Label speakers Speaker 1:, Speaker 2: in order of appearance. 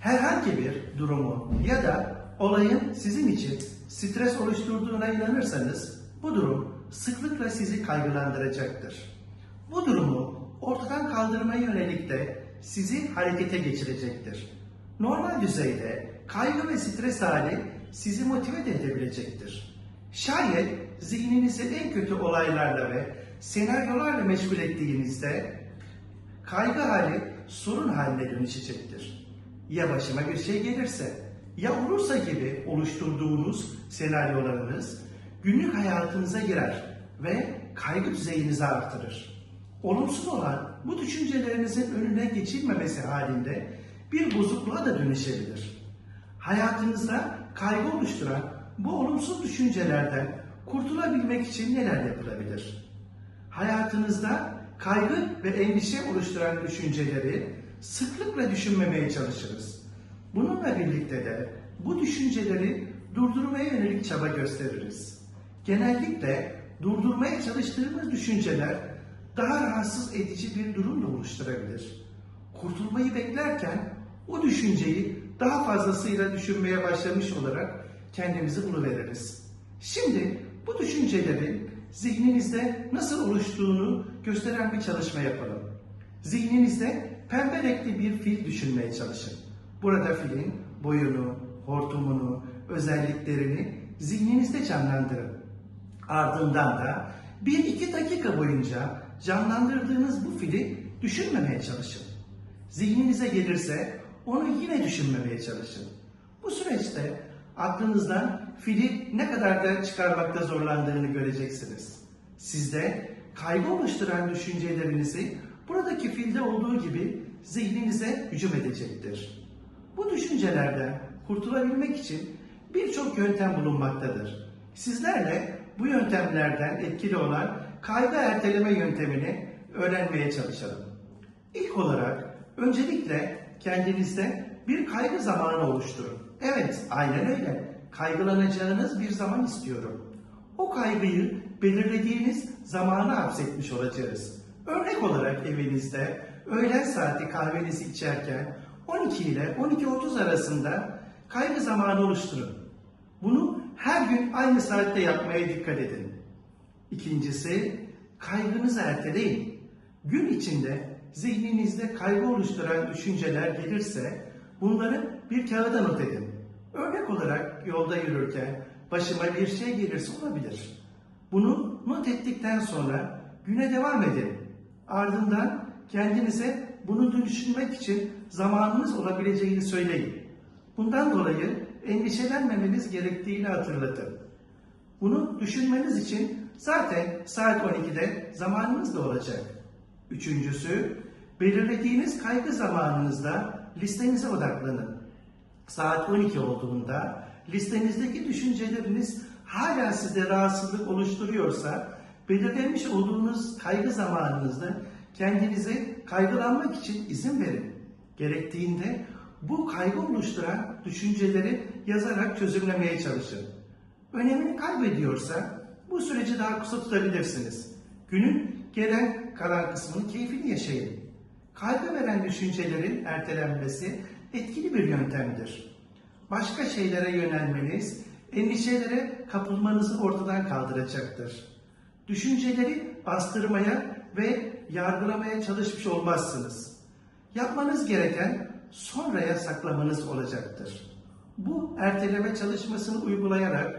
Speaker 1: Herhangi bir durumu ya da olayın sizin için stres oluşturduğuna inanırsanız bu durum sıklıkla sizi kaygılandıracaktır. Bu durumu ortadan kaldırmaya yönelik de sizi harekete geçirecektir. Normal düzeyde kaygı ve stres hali sizi motive de edebilecektir. Şayet zihninizi en kötü olaylarla ve senaryolarla meşgul ettiğinizde kaygı hali sorun haline dönüşecektir. Ya başıma bir şey gelirse, ya olursa gibi oluşturduğunuz senaryolarınız günlük hayatınıza girer ve kaygı düzeyinizi artırır. Olumsuz olan bu düşüncelerinizin önüne geçilmemesi halinde bir bozukluğa da dönüşebilir. Hayatınızda kaygı oluşturan bu olumsuz düşüncelerden kurtulabilmek için neler yapılabilir? Hayatınızda kaygı ve endişe oluşturan düşünceleri sıklıkla düşünmemeye çalışırız. Bununla birlikte de bu düşünceleri durdurmaya yönelik çaba gösteririz. Genellikle durdurmaya çalıştığımız düşünceler daha rahatsız edici bir durum da oluşturabilir. Kurtulmayı beklerken o düşünceyi daha fazlasıyla düşünmeye başlamış olarak kendimizi buluveririz. Şimdi bu düşüncelerin zihninizde nasıl oluştuğunu gösteren bir çalışma yapalım. Zihninizde pembe renkli bir fil düşünmeye çalışın. Burada filin boyunu, hortumunu, özelliklerini zihninizde canlandırın. Ardından da 1-2 dakika boyunca canlandırdığınız bu fili düşünmemeye çalışın. Zihninize gelirse onu yine düşünmemeye çalışın. Bu süreçte aklınızdan fili ne kadar da çıkarmakta zorlandığını göreceksiniz. Sizde kaygı oluşturan düşüncelerinizi buradaki filde olduğu gibi zihninize hücum edecektir. Bu düşüncelerden kurtulabilmek için birçok yöntem bulunmaktadır. Sizlerle bu yöntemlerden etkili olan kaygı erteleme yöntemini öğrenmeye çalışalım. İlk olarak öncelikle kendinizde bir kaygı zamanı oluşturun. Evet, aynen öyle. Kaygılanacağınız bir zaman istiyorum. O kaygıyı belirlediğiniz zamana hapsetmiş olacağız. Örnek olarak evinizde öğlen saati kahvenizi içerken 12 ile 12.30 arasında kaygı zamanı oluşturun. Bunu her gün aynı saatte yapmaya dikkat edin. İkincisi, kaygınızı erteleyin. Gün içinde zihninizde kaygı oluşturan düşünceler gelirse bunları bir kağıda not edin. Örnek olarak yolda yürürken başıma bir şey gelirse olabilir. Bunu not ettikten sonra güne devam edin. Ardından kendinize bunu düşünmek için zamanınız olabileceğini söyleyin. Bundan dolayı endişelenmemeniz gerektiğini hatırlatın. Bunu düşünmeniz için zaten saat 12'de zamanınız da olacak. Üçüncüsü, belirlediğiniz kaygı zamanınızda listenize odaklanın. Saat 12 olduğunda listenizdeki düşünceleriniz hala sizde rahatsızlık oluşturuyorsa, belirlenmiş olduğunuz kaygı zamanınızda kendinize kaygılanmak için izin verin. Gerektiğinde bu kaygı oluşturan düşünceleri yazarak çözümlemeye çalışın. Önemini kaybediyorsa bu süreci daha kısa tutabilirsiniz. Günün gelen kalan kısmını keyfini yaşayın. Kaygı veren düşüncelerin ertelenmesi etkili bir yöntemdir. Başka şeylere yönelmeniz, endişelere kapılmanızı ortadan kaldıracaktır. Düşünceleri bastırmaya ve yargılamaya çalışmış olmazsınız. Yapmanız gereken sonraya saklamanız olacaktır. Bu erteleme çalışmasını uygulayarak